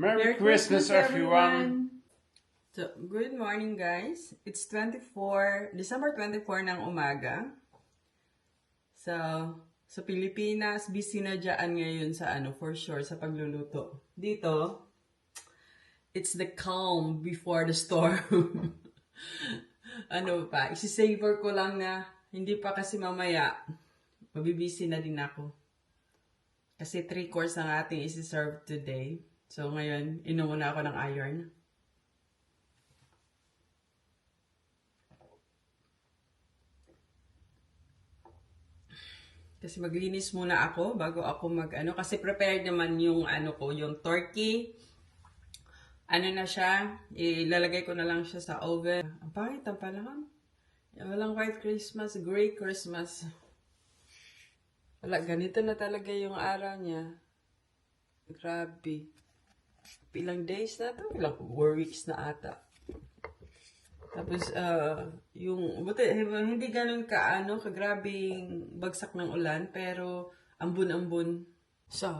Merry, Christmas, everyone. So, good morning guys. It's 24, December 24 ng umaga. So, sa Pilipinas, busy na dyan ngayon sa ano, for sure, sa pagluluto. Dito, it's the calm before the storm. ano pa, isi-savor ko lang na hindi pa kasi mamaya, mabibisi na din ako. Kasi three course ang ating isi-serve today. So ngayon, inumuna ako ng iron. Kasi maglinis muna ako bago ako mag ano kasi prepared naman yung ano ko, yung turkey. Ano na siya, ilalagay ko na lang siya sa oven. Ang pangit ang panahon. Walang white Christmas, gray Christmas. Wala, ganito na talaga yung araw niya. Grabe. Ilang days na to? Ilang four weeks na ata. Tapos, uh, yung, buti, hindi ganun ka, ano, kagrabing bagsak ng ulan, pero ambun-ambun. So,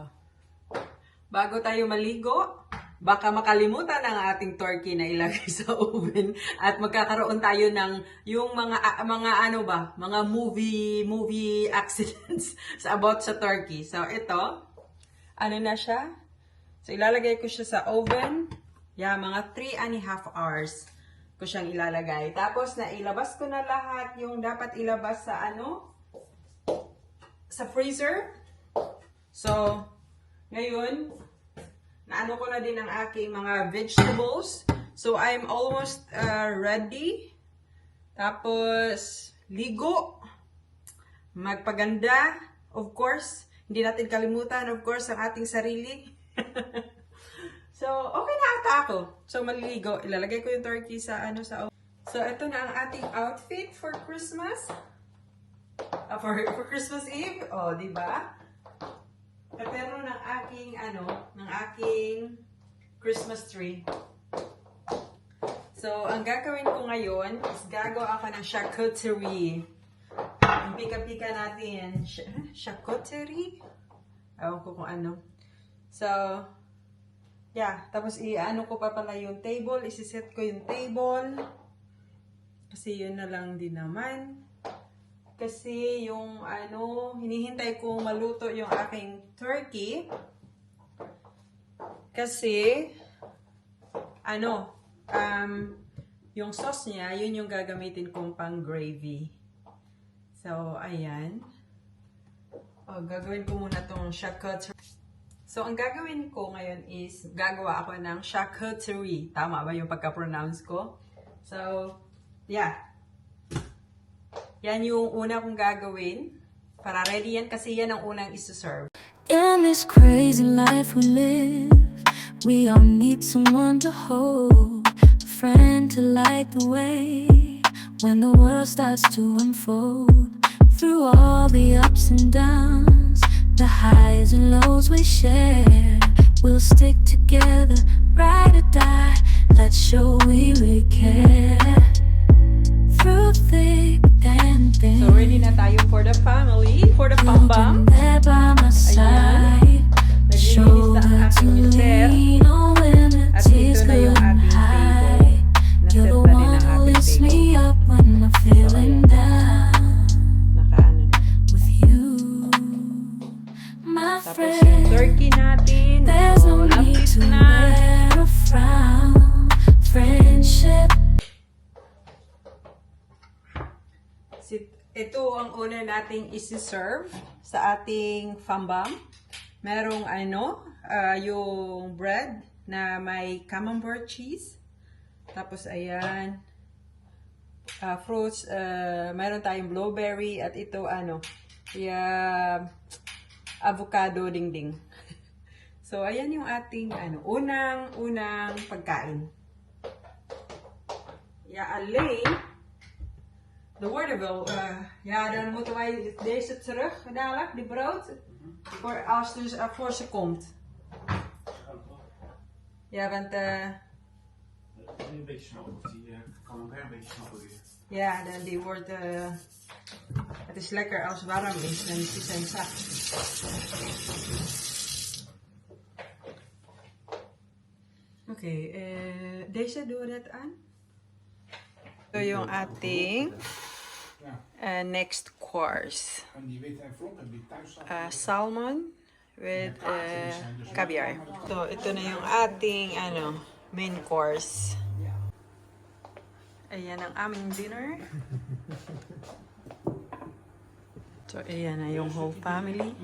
bago tayo maligo, baka makalimutan ang ating turkey na ilagay sa oven at magkakaroon tayo ng yung mga ah, mga ano ba, mga movie movie accidents about sa turkey. So ito, ano na siya? So ilalagay ko siya sa oven. Yeah, mga 3 and a half hours ko siyang ilalagay. Tapos na ilabas ko na lahat yung dapat ilabas sa ano sa freezer. So ngayon, naano ko na din ang aking mga vegetables. So, I'm almost uh, ready. Tapos, ligo. Magpaganda. Of course, hindi natin kalimutan, of course, ang ating sarili. so, okay na ata ako. So, maliligo. Ilalagay ko yung turkey sa ano sa So, ito na ang ating outfit for Christmas. Uh, for, for Christmas Eve. O, oh, di ba? Pero ng aking, ano, ng aking Christmas tree. So, ang gagawin ko ngayon is gagawa ako ng charcuterie. Ang pika-pika natin, ch charcuterie? Ewan ko kung ano. So, yeah. Tapos, i-ano ko pa pala yung table. Isiset ko yung table. Kasi yun na lang din naman kasi yung ano, hinihintay kong maluto yung aking turkey. Kasi, ano, um, yung sauce niya, yun yung gagamitin kong pang gravy. So, ayan. O, gagawin ko muna tong charcuterie. So, ang gagawin ko ngayon is, gagawa ako ng charcuterie. Tama ba yung pagka-pronounce ko? So, yeah. Yan yung una kong gagawin. Para ready yan kasi yan ang unang isi-serve. In this crazy life we live, we all need someone to hold, a friend to light the way when the world starts to unfold. Through all the ups and downs, the highs and lows we share, we'll stick together, ride or die. Let's show we really care. Through thick and thin. So, ready na tayo for the family, for the pambam. there by my side. Naglilinis Shoulder na ang to aking mister. lean on when the At tears dito na yung una nating isi-serve sa ating fambam. Merong ano, ah, yung bread na may camembert cheese. Tapos ayan, ah, fruits, ah, meron tayong blueberry at ito ano, yeah, avocado dingding. so ayan yung ating ano, unang unang pagkain. Ja, alleen de worden wel, eh, ja, dan moeten wij deze terug dadelijk, die brood, voor, als dus uh, voor ze komt. Ja, want eh, Een beetje snappen, of die eh, kan hem weer een beetje snappen weer. ja, dan, die wordt, eh, het is lekker als het warm is, dan is zijn zacht. Okay, eh, Deisha, do that, Ann? Ito yung ating uh, next course. Uh, salmon with uh, caviar. So, ito na yung ating ano, main course. Ayan ang aming dinner. So, ayan na yung whole family.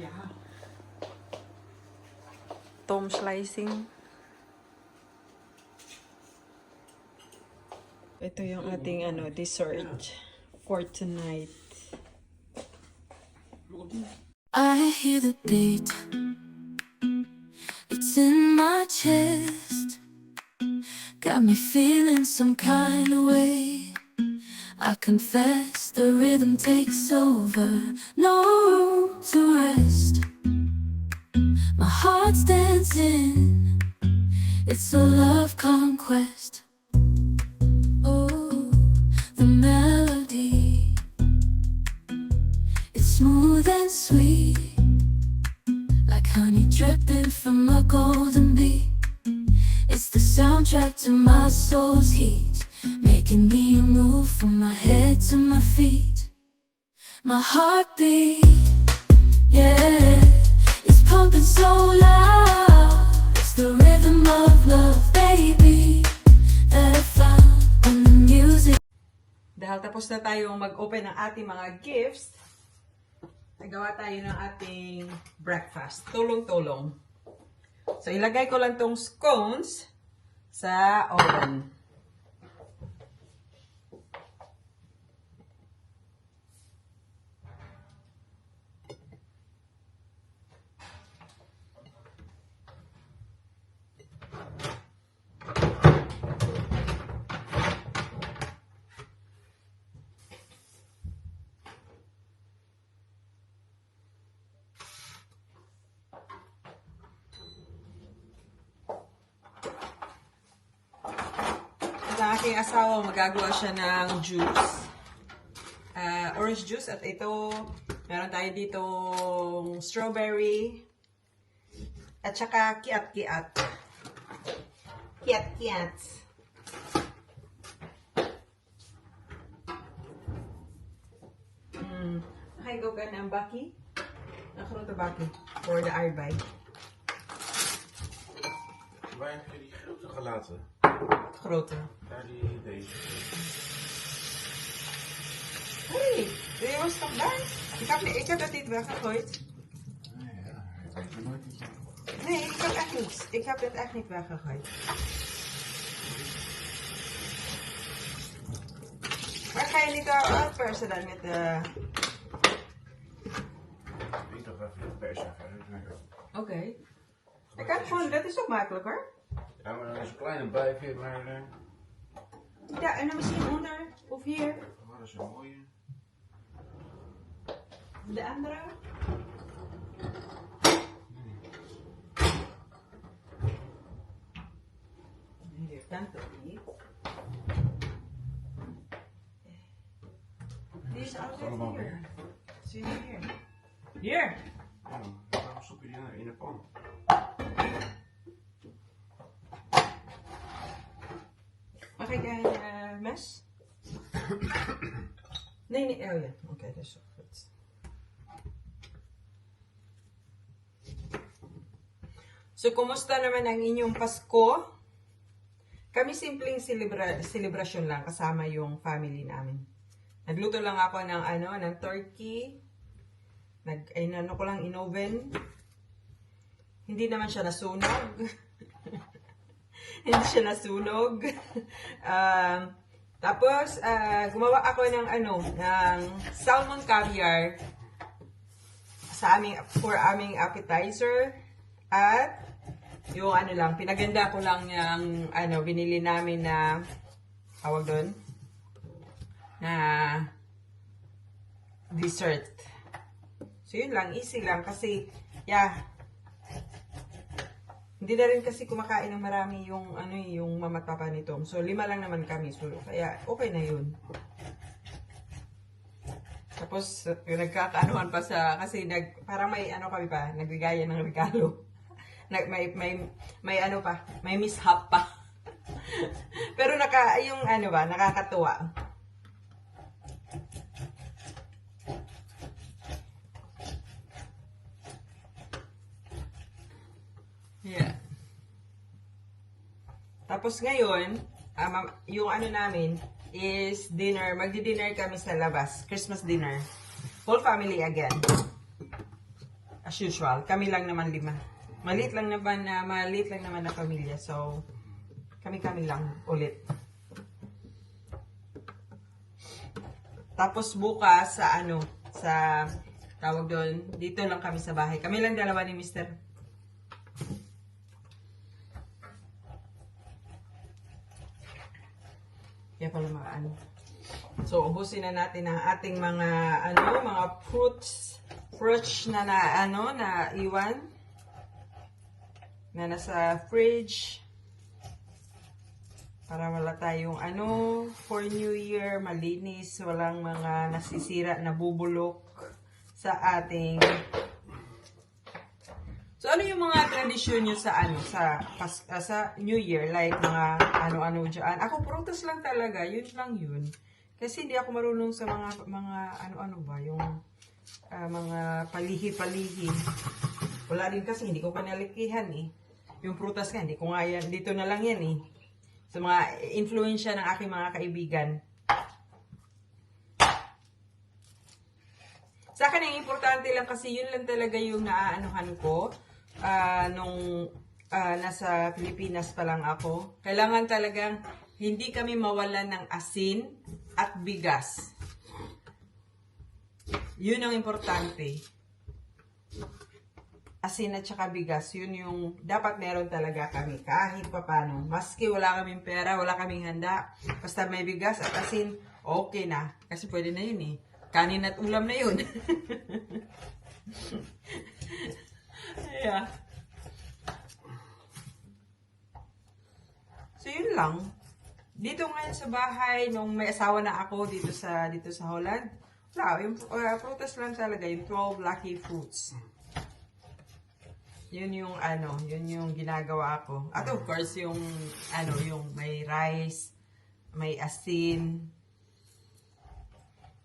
Tom slicing. Ito yung ating ano, dessert for tonight. I hear the beat. It's in my chest. Got me feeling some kind of way. I confess the rhythm takes over. No room to rest. My heart's dancing. It's a love. Head to my feet. My heartbeat, yeah, it's pumping so loud. It's the rhythm of love, baby, that I found when the music. Dahil tapos na tayong mag-open ng ating mga gifts, nagawa tayo ng ating breakfast. Tulong-tulong. So, ilagay ko lang tong scones sa oven. Aking asawa, magagawa siya ng juice. Ah, orange juice. At ito, meron tayo dito strawberry. At saka kiat-kiat. Kiat-kiat. Hmm. Nakaigaw ka ng baki? Nakaroon to baki for the arbay. Je die grote gelaten? Grote. Daar die deze. Hey, je was toch daar? Ik heb, ik heb dat niet weggegooid. Nee, ja. Het nooit dat je... Nee, ik heb echt niets. Ik heb dit echt niet weggegooid. Maar ga je niet al uitpersen dan met de... Ik toch even de pers even. Oké. Ik heb gewoon, dat is ook makkelijk hoor. Ja, maar dan is een kleine bijvee, maar... eh, Ja, en dan misschien onder of hier. Oh, dat is een mooie. De andere. Nee, dit kan toch niet? Die is altijd allemaal hier. weer. Zie je hier? Hier! Ja, waarom stop je die nou in de pan? Mes? nee, nee, oh ja. Oké, dat is goed. So, kumusta naman ang inyong Pasko? Kami simpleng celebra celebration lang kasama yung family namin. Nagluto lang ako ng ano, ng turkey. Nag, ay, ano ko lang in oven. Hindi naman siya nasunog. Hindi siya nasunog. um, tapos, ah, gumawa ako ng ano, ng salmon caviar sa aming, for aming appetizer. At, yung ano lang, pinaganda ko lang yung, ano, binili namin na, tawag doon, na dessert. So, yun lang, easy lang, kasi, yeah, hindi na rin kasi kumakain ng marami yung ano eh, yung mama at papa ni Tom. So lima lang naman kami. So kaya okay na yun. Tapos yung nagkakaanuhan pa sa kasi nag parang may ano kami pa, nagbigaya ng regalo. Nag, may may may ano pa, may mishap pa. Pero naka, yung ano ba, nakakatuwa. Yeah. Tapos ngayon, ma- yung ano namin is dinner. Magdi-dinner kami sa labas. Christmas dinner. Whole family again. As usual. Kami lang naman lima. Maliit lang naman na maliit lang naman na pamilya. So, kami-kami lang ulit. Tapos bukas sa ano, sa tawag doon, dito lang kami sa bahay. Kami lang dalawa ni Mr. Ano. So, ubusin na natin ang ating mga, ano, mga fruits, fruits na na, ano, na iwan. Na nasa fridge. Para wala tayong, ano, for New Year, malinis, walang mga nasisira, nabubulok sa ating So ano yung mga tradisyon nyo sa ano sa pas, ah, sa New Year like mga ano-ano diyan? Ako prutas lang talaga, yun lang yun. Kasi hindi ako marunong sa mga mga ano-ano ba yung ah, mga palihi-palihi. Wala din kasi hindi ko panalikihan eh. Yung prutas nga hindi ko nga yan dito na lang yan eh. Sa mga influensya ng aking mga kaibigan. Sa akin, ang importante lang kasi yun lang talaga yung naaanuhan ko ah, nung ah, nasa Pilipinas pa lang ako. Kailangan talagang hindi kami mawalan ng asin at bigas. Yun ang importante. Asin at saka bigas, yun yung dapat meron talaga kami kahit papano. Maski wala kaming pera, wala kaming handa, basta may bigas at asin, okay na. Kasi pwede na yun eh. Kanin at ulam na yun. yeah. So yun lang. Dito ngayon sa bahay, nung may asawa na ako dito sa dito sa Holland, wala, yung uh, prutas lang talaga, yung 12 lucky fruits. Yun yung ano, yun yung ginagawa ko. At of course, yung ano, yung may rice, may asin,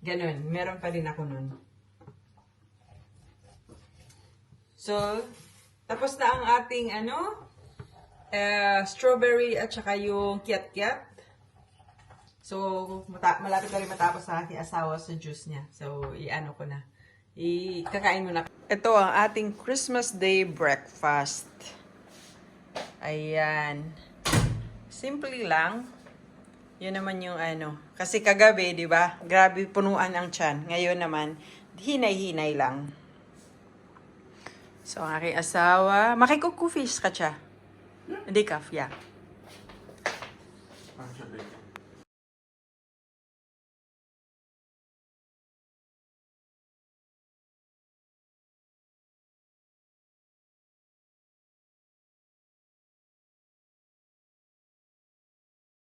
Ganun, meron pa rin ako nun. So, tapos na ang ating ano, eh, strawberry at saka yung kiat-kiat. So, malapit na rin matapos sa aking asawa sa juice niya. So, i-ano ko na. I-kakain mo na. Ito ang ating Christmas Day breakfast. Ayan. Simple lang. Yun naman yung ano. Kasi kagabi, di ba? Grabe punuan ang tiyan. Ngayon naman, hinay-hinay lang. So, aking asawa, makikukufish ka siya. Hindi ka, yeah.